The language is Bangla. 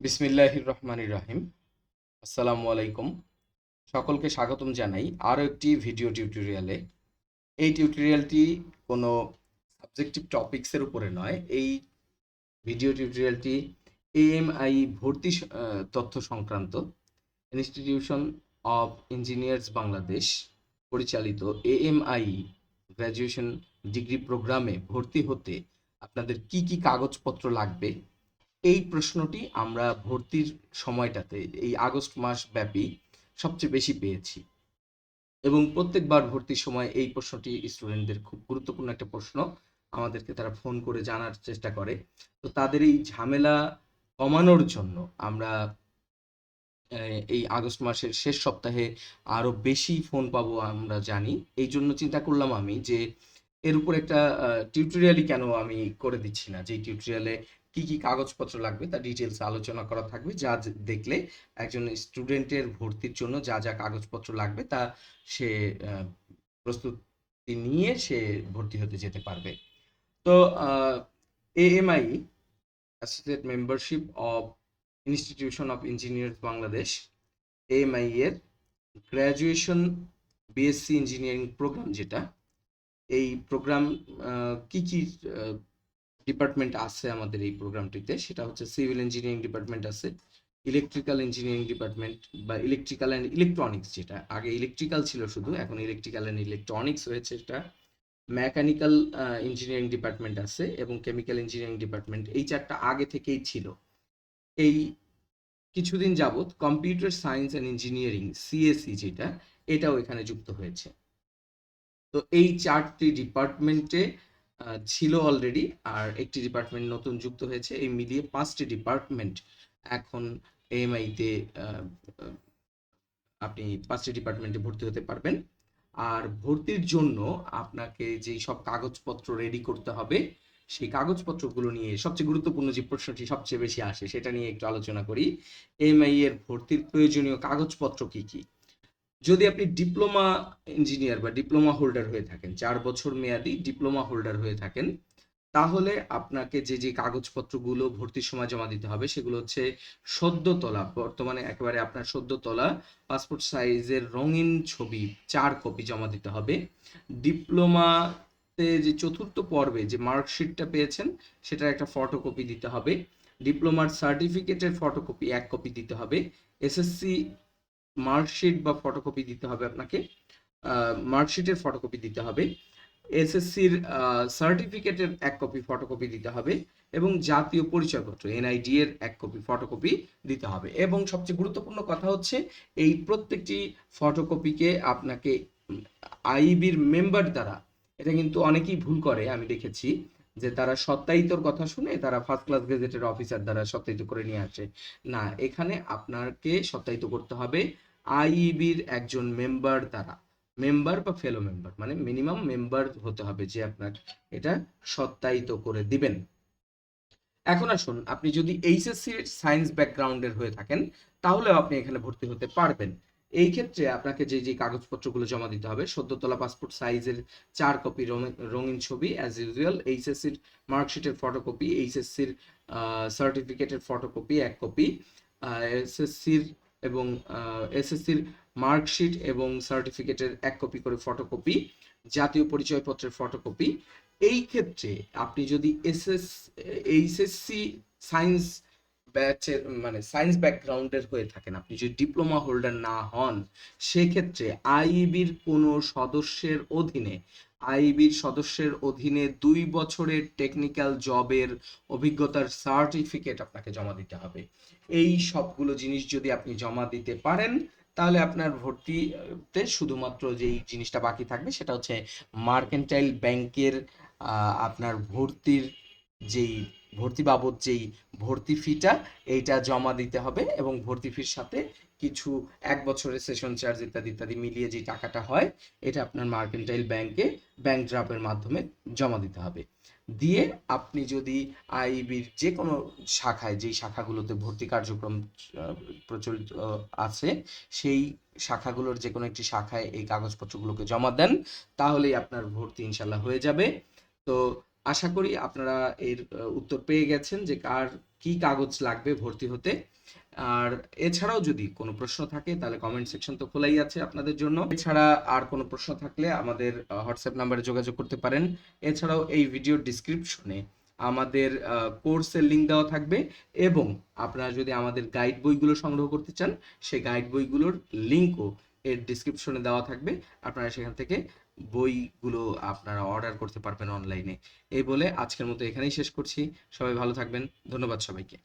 বিসমিল্লাহির রহমানির রাহিম। আসসালামু আলাইকুম। সকলকে স্বাগতম জানাই আরও একটি ভিডিও টিউটোরিয়ালে। এই টিউটোরিয়ালটি কোনো সাবজেক্টিভ টপিক্সের উপরে নয়। এই ভিডিও টিউটোরিয়ালটি এএমআই ভর্তি তথ্য সংক্রান্ত ইনস্টিটিউশন অফ ইঞ্জিনিয়ার্স বাংলাদেশ পরিচালিত এএমআই গ্র্যাজুয়েশন ডিগ্রি প্রোগ্রামে ভর্তি হতে আপনাদের কি কি কাগজপত্র লাগবে? এই প্রশ্নটি আমরা ভর্তির সময়টাতে, এই আগস্ট মাস ব্যাপী সবচেয়ে বেশি পেয়েছি। এবং প্রত্যেকবার ভর্তির সময় এই প্রশ্নটি স্টুডেন্টদের খুব গুরুত্বপূর্ণ একটা প্রশ্ন। আমাদেরকে তারা ফোন করে জানার চেষ্টা করে। তো তাদের এই ঝামেলা কমানোর জন্য আমরা এই আগস্ট মাসের শেষ সপ্তাহে আরও বেশি ফোন পাবো আমরা জানি। এই জন্য চিন্তা করলাম আমি যে, এর উপর একটা টিউটোরিয়ালই কেন আমি করে দিচ্ছি না? যে টিউটোরিয়ালে কি কি কাগজপত্র লাগবে তার ডিটেলস আলোচনা করা থাকবে। যা দেখলে একজন স্টুডেন্টের ভর্তির জন্য যা যা কাগজপত্র লাগবে তা সে প্রস্তুতি নিয়ে সে ভর্তি হতে যেতে পারবে। তো AMI associate membership of institution of engineers Bangladesh AMI এর গ্র্যাজুয়েশন বিএসসি ইঞ্জিনিয়ারিং প্রোগ্রাম যেটা, এই প্রোগ্রাম কি কি ডিপার্টমেন্ট আছে আমাদের এই প্রোগ্রামটিতে, সেটা হচ্ছে সিভিল ইঞ্জিনিয়ারিং ডিপার্টমেন্ট আছে, ইলেকট্রিক্যাল ইঞ্জিনিয়ারিং ডিপার্টমেন্ট বা ইলেকট্রিক্যাল অ্যান্ড ইলেকট্রনিক্স যেটা, আগে ইলেকট্রিক্যাল ছিল শুধু, এখন ইলেকট্রিক্যাল অ্যান্ড ইলেকট্রনিক্স হয়েছে এটা। মেকানিক্যাল ইঞ্জিনিয়ারিং ডিপার্টমেন্ট আছে এবং কেমিক্যাল ইঞ্জিনিয়ারিং ডিপার্টমেন্ট, এই চারটা আগে থেকেই ছিল। এই কিছুদিন যাবৎ computer science and engineering CSC যেটা, এটাও এখানে যুক্ত হয়েছে। তো এই চারটি ডিপার্টমেন্টে ছিল অলরেডি আর একটি ডিপার্টমেন্ট নতুন যুক্ত হয়েছে, এই মিলিয়ে পাঁচটি ডিপার্টমেন্ট এখন এমআইতে আপনি পাঁচটি ডিপার্টমেন্টে ভর্তি হতে পারবেন। আর ভর্তির জন্য আপনাকে যেই সব কাগজপত্র রেডি করতে হবে, সেই কাগজপত্রগুলো নিয়ে সবচেয়ে গুরুত্বপূর্ণ যে প্রশ্নটি সবচেয়ে বেশি আসে, সেটা নিয়ে একটু আলোচনা করি। এমআই এর ভর্তির প্রয়োজনীয় কাগজপত্র কি কি? যদি আপনি ডিপ্লোমা ইঞ্জিনিয়ার বা ডিপ্লোমা হোল্ডার হয়ে থাকেন, চার বছর মেয়াদি ডিপ্লোমা হোল্ডার হয়ে থাকেন, তাহলে আপনাকে যে যে কাগজপত্রগুলো ভর্তির সময় জমা দিতে হবে সেগুলো হচ্ছে সদ্য তোলা। বর্তমানে একেবারে আপনার সদ্য তোলা পাসপোর্ট সাইজের রঙিন ছবি, চার কপি জমা দিতে হবে। ডিপ্লোমাতে যে চতুর্থ পর্বে যে মার্কশিটটা পেয়েছেন, সেটার একটা ফটোকপি দিতে হবে। ডিপ্লোমার সার্টিফিকেটের ফটোকপি এক কপি দিতে হবে। এসএসসি মার্কশিট বা ফটোকপি দিতে হবে আপনাকে। মার্কশিটের ফটোকপি দিতে হবে। এসএসসির সার্টিফিকেটের এক কপি ফটোকপি দিতে হবে এবং জাতীয় পরিচয়পত্র এনআইডি এর এক কপি ফটোকপি দিতে হবে। এবং সবচেয়ে গুরুত্বপূর্ণ কথা হচ্ছে, এই প্রত্যেকটি ফটোকপিকে আপনাকে আইবির মেম্বার দ্বারা, এটা কিন্তু অনেকেই ভুল করে, আমি দেখেছি যে তারা সত্যায়িতর কথা শুনে তারা ফার্স্ট ক্লাস গেজেটের অফিসার দ্বারা সত্যায়িত করে নিয়ে আসে। না, এখানে আপনাকে সত্যায়িত করতে হবে আইইবির একজন মেম্বার দ্বারা। মেম্বার বা ফেলো মেম্বার মানে মিনিমাম মেম্বার হতে হবে যে আপনার এটা সত্যায়িত করে দিবেন। এখন আসুন, আপনি যদি এইচএসসি সায়েন্স ব্যাকগ্রাউন্ডের হয়ে থাকেন, তাহলেও আপনি এখানে ভর্তি হতে পারবেন। এই ক্ষেত্রে আপনাকে যে যে কাগজপত্রগুলো জমা দিতে হবে সদ্য তোলা পাসপোর্ট সাইজের চার কপি রঙিন ছবি অ্যাজ ইউজুয়াল এইচএসসির মার্কশিটের ফটোকপি এইচএসসির সার্টিফিকেটের ফটোকপি এক কপি এসএসসির এবং এসএসসির মার্কশিট এবং সার্টিফিকেটের এক কপি করে ফটোকপি জাতীয় পরিচয়পত্রের ফটোকপি এই ক্ষেত্রে আপনি যদি এসএস এইচএসসি সায়েন্স ব্যাচের মানে সায়েন্স ব্যাকগ্রাউন্ডের হয়ে থাকেন। আপনি যদি ডিপ্লোমা হোল্ডার না হন, সেক্ষেত্রে আইবির কোনো সদস্যের অধীনে আইবির সদস্যের অধীনে দুই বছরের টেকনিক্যাল জবের অভিজ্ঞতার সার্টিফিকেট আপনাকে জমা দিতে হবে। এই সবগুলো জিনিস যদি আপনি জমা দিতে পারেন, তাহলে আপনার ভর্তিতে শুধুমাত্র যেই জিনিসটা বাকি থাকবে, সেটা হচ্ছে মার্কেন্টাইল ব্যাংকের আপনার ভর্তির যেই ভর্তি বাবদ যেই ভর্তি ফিটা, এইটা জমা দিতে হবে এবং ভর্তি ফির সাথে কিছু এক বছরের সেশন চার্জ ইত্যাদি ইত্যাদি মিলিয়ে যে টাকাটা হয়, এটা আপনার মার্কেন্টাইল ব্যাংকে ব্যাংক ড্রাফের মাধ্যমে জমা দিতে হবে। দিয়ে আপনি যদি আইবির যে কোনো শাখায়, যেই শাখাগুলোতে ভর্তি কার্যক্রম প্রচলিত আছে, সেই শাখাগুলোর যে কোনো একটি শাখায় এই কাগজপত্রগুলোকে জমা দেন, তাহলেই আপনার ভর্তি ইনশাল্লাহ হয়ে যাবে। তো আশা করি আপনারা এর উত্তর পেয়ে গেছেন যে কার কি কাগজ লাগবে ভর্তি হতে। আর এছাড়াও যদি কোনো প্রশ্ন থাকে, তাহলে কমেন্ট সেকশন তো খোলাই আছে আপনাদের জন্য। এছাড়া আর কোনো প্রশ্ন থাকলে আমাদের হোয়াটসঅ্যাপ নাম্বারে যোগাযোগ করতে পারেন। এছাড়াও এই ভিডিওর ডিসক্রিপশনে আমাদের কোর্সের লিঙ্ক দেওয়া থাকবে এবং আপনারা যদি আমাদের গাইড বইগুলো সংগ্রহ করতে চান, সেই গাইড বইগুলোর লিঙ্কও এর ডিসক্রিপশনে দেওয়া থাকবে। আপনারা সেখান থেকে বইগুলো আপনারা অর্ডার করতে পারবেন অনলাইনে এই বলে আজকের মতো এখানেই শেষ করছি। সবাই ভালো থাকবেন। ধন্যবাদ সবাইকে।